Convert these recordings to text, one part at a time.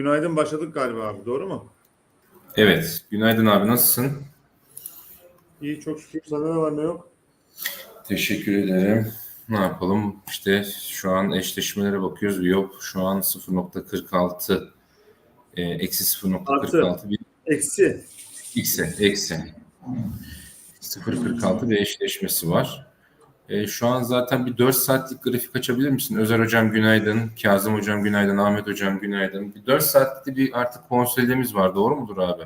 Günaydın başladık galiba abi doğru mu? Evet. Günaydın abi nasılsın? İyi çok şükür. Sende ne var ne yok? Teşekkür ederim. Ne yapalım? İşte şu an eşleşmelere bakıyoruz. Viyop şu an 0.46 e, eksi 0.46 bir Eksi. x'e eksi 0.46 bir eşleşmesi var. E, şu an zaten bir 4 saatlik grafik açabilir misin? Özer hocam günaydın, Kazım hocam günaydın, Ahmet hocam günaydın. Bir 4 saatlik bir artık konsolidemiz var. Doğru mudur abi?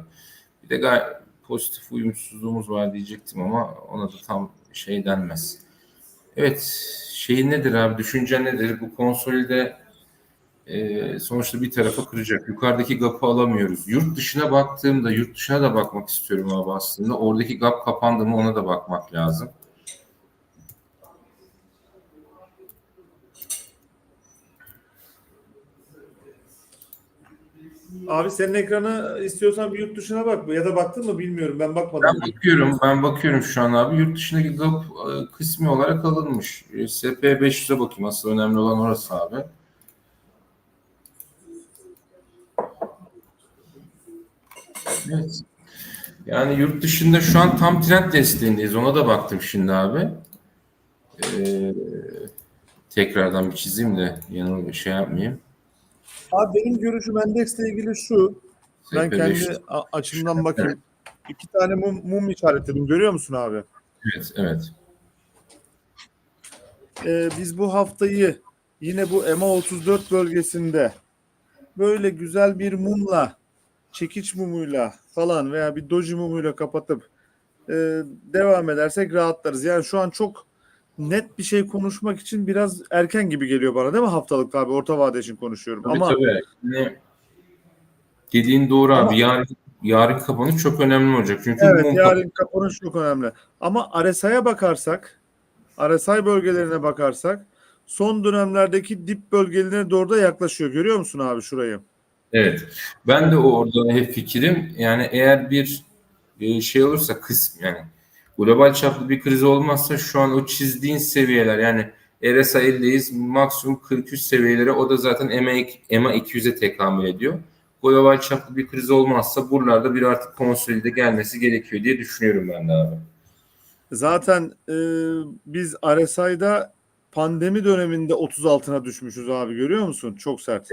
Bir de gayet pozitif uyumsuzluğumuz var diyecektim ama ona da tam şey denmez. Evet, şey nedir abi? Düşüncen nedir? Bu konsolide e, sonuçta bir tarafa kıracak. Yukarıdaki gapı alamıyoruz. Yurt dışına baktığımda, yurt dışına da bakmak istiyorum abi aslında. Oradaki gap kapandı mı ona da bakmak lazım. Abi senin ekranı istiyorsan bir yurt dışına bak. Ya da baktın mı bilmiyorum. Ben bakmadım. Ben bakıyorum, ben bakıyorum şu an abi. Yurt dışındaki gap e, kısmi olarak alınmış. E, SP500'e bakayım. Asıl önemli olan orası abi. Evet. Yani yurt dışında şu an tam trend desteğindeyiz. Ona da baktım şimdi abi. Ee, tekrardan bir çizeyim de yanıl şey yapmayayım. Abi benim görüşüm endeksle ilgili şu. Ben SP500. kendi açımdan bakayım. İki tane mum, mum işaretledim. Görüyor musun abi? Evet, evet. Ee, biz bu haftayı yine bu EMA 34 bölgesinde böyle güzel bir mumla, çekiç mumuyla falan veya bir doji mumuyla kapatıp e, devam edersek rahatlarız. Yani şu an çok net bir şey konuşmak için biraz erken gibi geliyor bana değil mi haftalık abi? Orta vade için konuşuyorum. Tabii Ama tabii. Ne- Dediğin doğru Ama- abi. Yarın, yarın kapanış çok önemli olacak. Çünkü Evet yarın kapanış çok önemli. Ama RSI'ye bakarsak RSI bölgelerine bakarsak son dönemlerdeki dip bölgelerine doğru da yaklaşıyor. Görüyor musun abi şurayı? Evet. Ben de orada hep fikrim. Yani eğer bir e, şey olursa kısm yani global çaplı bir kriz olmazsa şu an o çizdiğin seviyeler yani RSI 50'deyiz maksimum 43 seviyelere o da zaten EMA, EMA 200'e tekamül ediyor. Global çaplı bir kriz olmazsa buralarda bir artık konsolide gelmesi gerekiyor diye düşünüyorum ben de abi. Zaten e, biz RSI'da pandemi döneminde 30 altına düşmüşüz abi görüyor musun? Çok sert.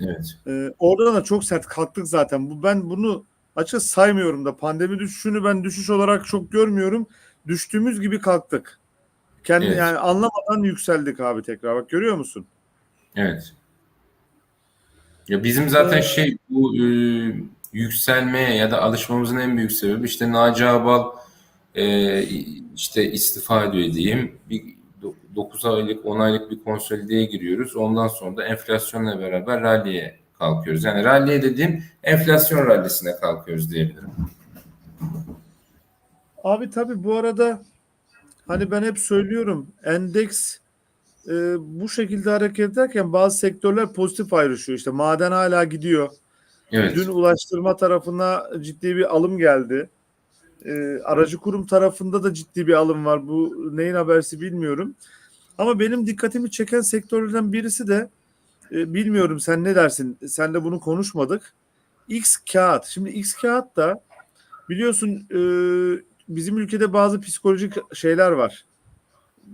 Evet. E, oradan da çok sert kalktık zaten. Bu ben bunu açık saymıyorum da pandemi düşüşünü ben düşüş olarak çok görmüyorum. Düştüğümüz gibi kalktık. Kendi Evet. yani anlamadan yükseldik abi tekrar. Bak görüyor musun? Evet. Ya bizim zaten Ee, şey bu e, yükselmeye ya da alışmamızın en büyük sebebi işte Naci Abal e, işte istifa ediyor diyeyim. Bir 9 aylık 10 aylık bir konsolideye giriyoruz. Ondan sonra da enflasyonla beraber ralliye kalkıyoruz. Yani ralliye dediğim enflasyon rallisine kalkıyoruz diyebilirim. Abi tabii bu arada hani ben hep söylüyorum endeks e, bu şekilde hareket ederken bazı sektörler pozitif ayrışıyor. İşte maden hala gidiyor. Evet. Dün ulaştırma tarafına ciddi bir alım geldi. E, aracı kurum tarafında da ciddi bir alım var. Bu neyin habersi bilmiyorum. Ama benim dikkatimi çeken sektörlerden birisi de e, bilmiyorum sen ne dersin? Sen de bunu konuşmadık. X kağıt. Şimdi X kağıt da biliyorsun e, bizim ülkede bazı psikolojik şeyler var.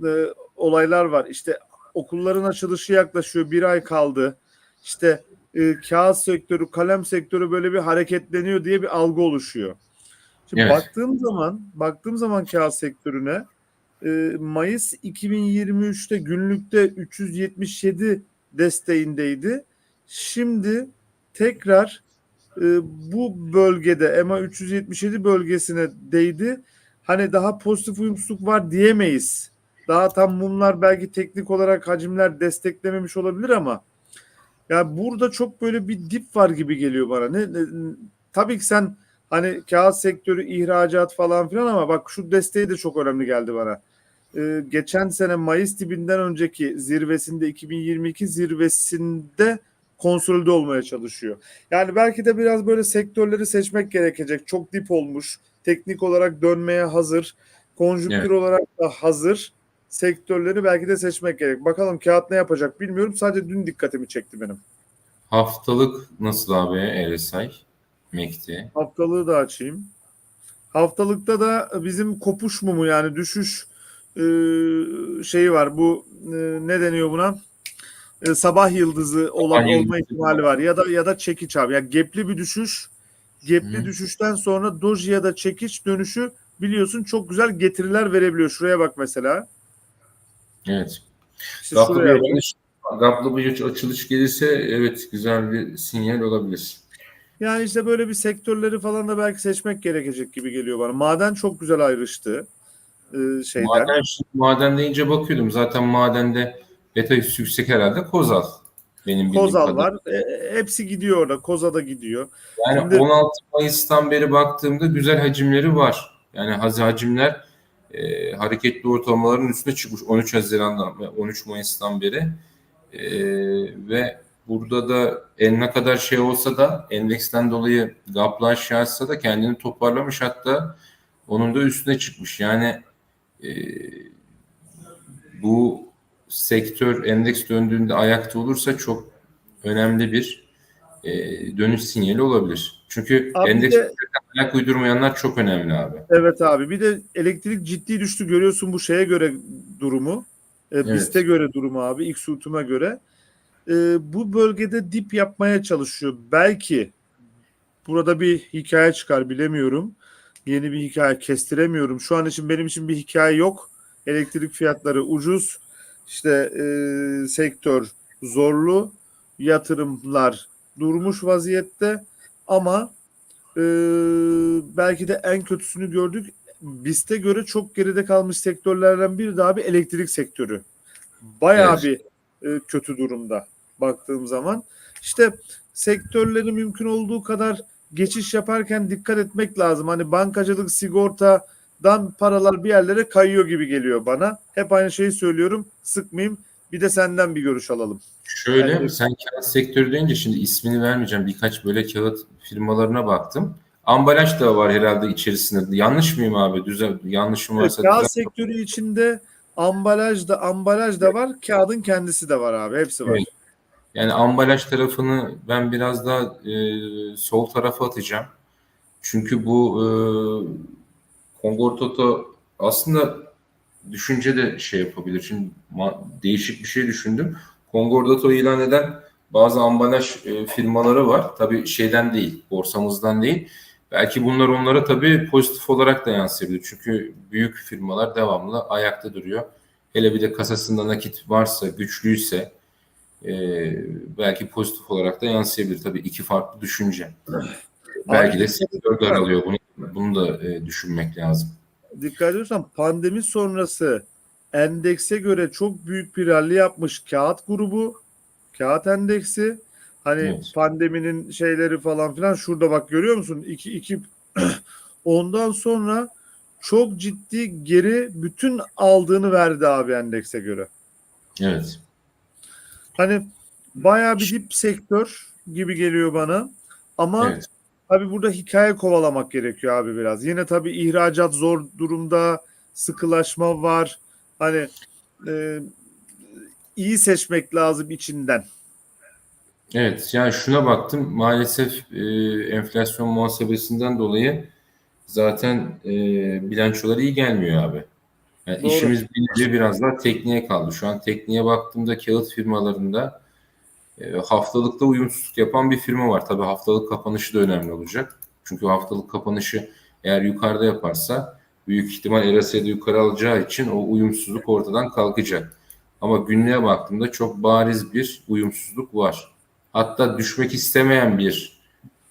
E, olaylar var. İşte okulların açılışı yaklaşıyor. Bir ay kaldı. İşte e, kağıt sektörü, kalem sektörü böyle bir hareketleniyor diye bir algı oluşuyor. Şimdi Evet. baktığım zaman, baktığım zaman kağıt sektörüne e, Mayıs 2023'te günlükte 377 desteğindeydi. Şimdi tekrar e, bu bölgede EMA 377 bölgesine değdi. Hani daha pozitif uyumsuzluk var diyemeyiz. Daha tam mumlar belki teknik olarak hacimler desteklememiş olabilir ama ya burada çok böyle bir dip var gibi geliyor bana. Ne, ne- tabii ki sen hani kağıt sektörü, ihracat falan filan ama bak şu desteği de çok önemli geldi bana. Ee, geçen sene Mayıs dibinden önceki zirvesinde 2022 zirvesinde konsolide olmaya çalışıyor. Yani belki de biraz böyle sektörleri seçmek gerekecek. Çok dip olmuş. Teknik olarak dönmeye hazır. Konjüktür Evet. olarak da hazır. Sektörleri belki de seçmek gerek. Bakalım kağıt ne yapacak bilmiyorum. Sadece dün dikkatimi çekti benim. Haftalık nasıl abi RSI? MACD. Haftalığı da açayım. Haftalıkta da bizim kopuş mumu yani düşüş şeyi var. Bu e, ne deniyor buna? E, sabah yıldızı olan Sabah olma ihtimali var. Ya da ya da çekiç abi. Yani gepli bir düşüş. Gepli Hı. düşüşten sonra doji ya da çekiç dönüşü biliyorsun çok güzel getiriler verebiliyor. Şuraya bak mesela. Evet. İşte Gaplı bir açılış, gaplı bir açılış gelirse evet güzel bir sinyal olabilir. Yani işte böyle bir sektörleri falan da belki seçmek gerekecek gibi geliyor bana. Maden çok güzel ayrıştı. E, şeyden. Maden, maden deyince bakıyordum. Zaten madende beta yüksek herhalde Kozal. Benim Kozal var. E, hepsi gidiyor orada. Koza da gidiyor. Yani Şimdi- 16 Mayıs'tan beri baktığımda güzel hacimleri var. Yani hacimler e, hareketli ortalamaların üstüne çıkmış 13 Haziran'dan ve 13 Mayıs'tan beri. E, ve burada da en ne kadar şey olsa da endeksten dolayı gaplı aşağısı da kendini toparlamış hatta onun da üstüne çıkmış. Yani e, bu sektör endeks döndüğünde ayakta olursa çok önemli bir e, dönüş sinyali olabilir. Çünkü Abi endeks de- ayak uydurmayanlar çok önemli abi. Evet abi. Bir de elektrik ciddi düştü. Görüyorsun bu şeye göre durumu. E, Evet. BIST'e göre durumu abi. X utuma göre. E, bu bölgede dip yapmaya çalışıyor. Belki burada bir hikaye çıkar bilemiyorum. Yeni bir hikaye kestiremiyorum. Şu an için benim için bir hikaye yok. Elektrik fiyatları ucuz. İşte e, sektör zorlu. Yatırımlar durmuş vaziyette. Ama e, belki de en kötüsünü gördük. BIST'e göre çok geride kalmış sektörlerden biri de abi elektrik sektörü. Bayağı bir e, kötü durumda baktığım zaman. İşte sektörleri mümkün olduğu kadar geçiş yaparken dikkat etmek lazım. Hani bankacılık, sigortadan paralar bir yerlere kayıyor gibi geliyor bana. Hep aynı şeyi söylüyorum. Sıkmayayım. Bir de senden bir görüş alalım. Şöyle Yani- sen kağıt sektörü deyince şimdi ismini vermeyeceğim. Birkaç böyle kağıt firmalarına baktım. Ambalaj da var herhalde içerisinde. Yanlış mıyım abi? Düzel, yanlışım varsa Kağıt düzelt. sektörü içinde ambalaj da ambalaj da var, kağıdın kendisi de var abi. Hepsi var. Evet. Yani ambalaj tarafını ben biraz daha e, sol tarafa atacağım. Çünkü bu e, Kongortoto aslında düşünce de şey yapabilir. Şimdi değişik bir şey düşündüm. Kongordato ilan eden bazı ambalaj e, firmaları var. Tabii şeyden değil, borsamızdan değil. Belki bunlar onlara tabii pozitif olarak da yansıyabilir. Çünkü büyük firmalar devamlı ayakta duruyor. Hele bir de kasasında nakit varsa, güçlüyse e, belki pozitif olarak da yansıyabilir. Tabii iki farklı düşünce. Belki de sektör daralıyor. Bunu, bunu da e, düşünmek lazım. Dikkat ediyorsan pandemi sonrası endekse göre çok büyük bir rally yapmış kağıt grubu, kağıt endeksi. Hani Evet. pandeminin şeyleri falan filan şurada bak görüyor musun? 2 2 ondan sonra çok ciddi geri bütün aldığını verdi abi endekse göre. Evet. Hani bayağı bir dip sektör gibi geliyor bana. Ama Evet. Tabii burada hikaye kovalamak gerekiyor abi biraz. Yine tabii ihracat zor durumda, sıkılaşma var. Hani e, iyi seçmek lazım içinden. Evet, yani şuna baktım. Maalesef e, enflasyon muhasebesinden dolayı zaten e, bilançoları iyi gelmiyor abi. Yani Doğru. işimiz bilince biraz daha tekniğe kaldı. Şu an tekniğe baktığımda kağıt firmalarında e, haftalıkta uyumsuzluk yapan bir firma var. Tabii haftalık kapanışı da önemli olacak. Çünkü haftalık kapanışı eğer yukarıda yaparsa büyük ihtimal RSI'de yukarı alacağı için o uyumsuzluk ortadan kalkacak. Ama günlüğe baktığımda çok bariz bir uyumsuzluk var. Hatta düşmek istemeyen bir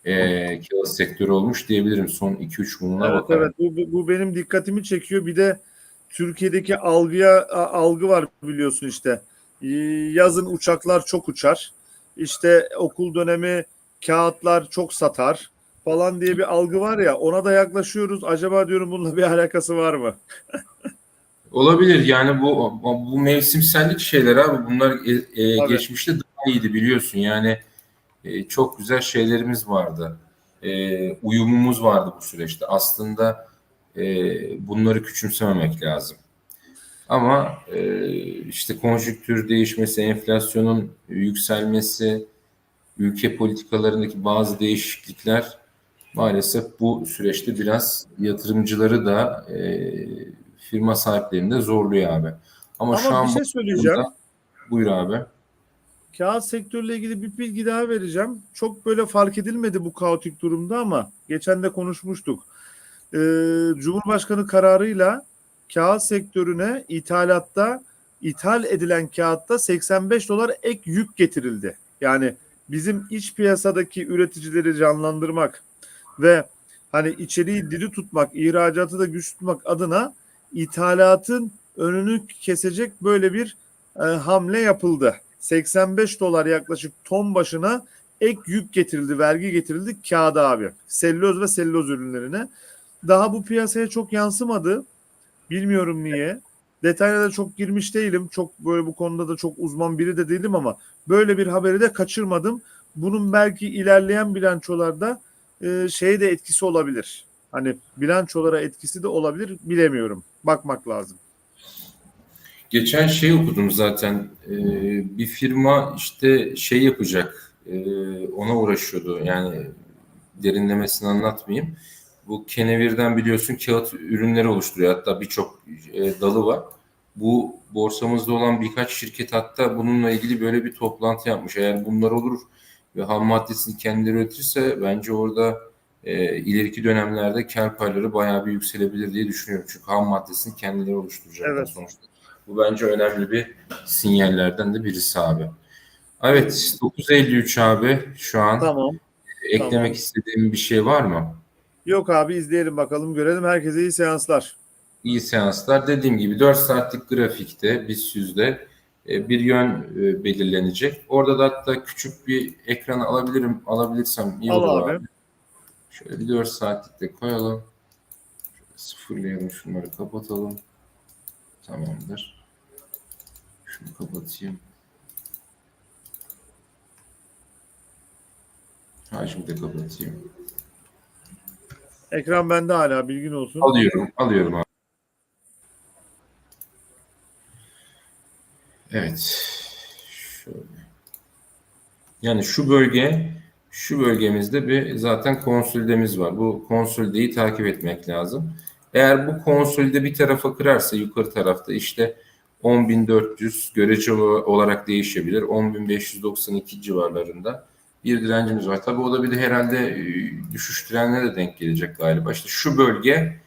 e, kağıt sektörü olmuş diyebilirim son 2-3 bununa Evet bakarak. evet bu- bu benim dikkatimi çekiyor. Bir de Türkiye'deki algıya algı var biliyorsun işte. Ee, Yazın uçaklar çok uçar. İşte okul dönemi kağıtlar çok satar falan diye bir algı var ya ona da yaklaşıyoruz. Acaba diyorum bununla bir alakası var mı? Olabilir yani bu bu mevsimsellik şeyler abi bunlar e, e, geçmişte daha iyiydi biliyorsun yani e, çok güzel şeylerimiz vardı E, uyumumuz vardı bu süreçte aslında e, bunları küçümsememek lazım ama e, işte konjüktür değişmesi enflasyonun yükselmesi ülke politikalarındaki bazı değişiklikler maalesef bu süreçte biraz yatırımcıları da e, firma sahiplerini de zorluyor abi. Ama, şu Ama an bir şey söyleyeceğim. buyur abi. Kağıt sektörüyle ilgili bir bilgi daha vereceğim. Çok böyle fark edilmedi bu kaotik durumda ama geçen de konuşmuştuk. Ee, Cumhurbaşkanı kararıyla kağıt sektörüne ithalatta ithal edilen kağıtta 85 dolar ek yük getirildi. Yani bizim iç piyasadaki üreticileri canlandırmak ve hani içeriği diri tutmak, ihracatı da güç tutmak adına ithalatın önünü kesecek böyle bir e, hamle yapıldı. 85 dolar yaklaşık ton başına ek yük getirildi, vergi getirildi kağıda abi. Selüloz ve selüloz ürünlerine. Daha bu piyasaya çok yansımadı. Bilmiyorum niye. Detaylara da çok girmiş değilim. Çok böyle bu konuda da çok uzman biri de değilim ama böyle bir haberi de kaçırmadım. Bunun belki ilerleyen bilançolarda e, şey de etkisi olabilir. Hani bilançolara etkisi de olabilir bilemiyorum. Bakmak lazım. Geçen şey okudum zaten. Ee, bir firma işte şey yapacak. ee, ona uğraşıyordu. Yani derinlemesini anlatmayayım. Bu kenevirden biliyorsun kağıt ürünleri oluşturuyor. Hatta birçok e, dalı var. Bu borsamızda olan birkaç şirket hatta bununla ilgili böyle bir toplantı yapmış. Eğer bunlar olur ve ham maddesini kendileri üretirse bence orada e, ileriki dönemlerde kar payları bayağı bir yükselebilir diye düşünüyorum. Çünkü ham maddesini kendileri oluşturacaklar Evet. sonuçta. Bu bence önemli bir sinyallerden de birisi abi. Evet 9.53 abi şu an. Tamam. Eklemek tamam. istediğim bir şey var mı? Yok abi izleyelim bakalım görelim. Herkese iyi seanslar. İyi seanslar. Dediğim gibi 4 saatlik grafikte BIST yüzde e, bir yön e, belirlenecek. Orada da hatta küçük bir ekran alabilirim. Alabilirsem iyi Al olur abi. abi. Şöyle bir 4 saatlik de koyalım. Şöyle sıfırlayalım şunları kapatalım. Tamamdır. Şunu kapatayım. Hacmi de kapatayım. Ekran bende hala bilgin olsun. Alıyorum, alıyorum abi. Evet. Şöyle. Yani şu bölge, şu bölgemizde bir zaten konsolidemiz var. Bu konsolideyi takip etmek lazım. Eğer bu konsolide bir tarafa kırarsa yukarı tarafta işte 10.400 göreceli olarak değişebilir. 10.592 civarlarında bir direncimiz var. Tabii o da bir de herhalde e, düşüş trenine de denk gelecek galiba. İşte şu bölge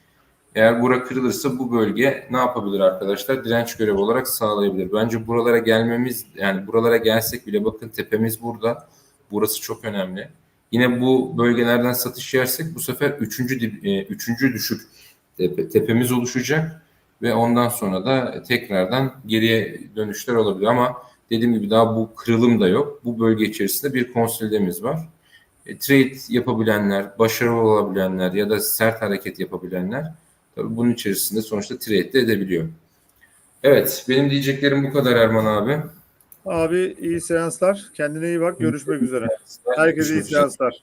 eğer bura kırılırsa bu bölge ne yapabilir arkadaşlar? Direnç görevi olarak sağlayabilir. Bence buralara gelmemiz yani buralara gelsek bile bakın tepemiz burada. Burası çok önemli. Yine bu bölgelerden satış yersek bu sefer üçüncü, e, üçüncü düşük tepe- tepemiz oluşacak ve ondan sonra da tekrardan geriye dönüşler olabilir ama dediğim gibi daha bu kırılım da yok. Bu bölge içerisinde bir konsolidemiz var. E, trade yapabilenler, başarılı olabilenler ya da sert hareket yapabilenler tabii bunun içerisinde sonuçta trade de edebiliyor. Evet, benim diyeceklerim bu kadar Erman abi. Abi iyi seanslar. Kendine iyi bak. Görüşmek üzere. Herkese iyi seanslar.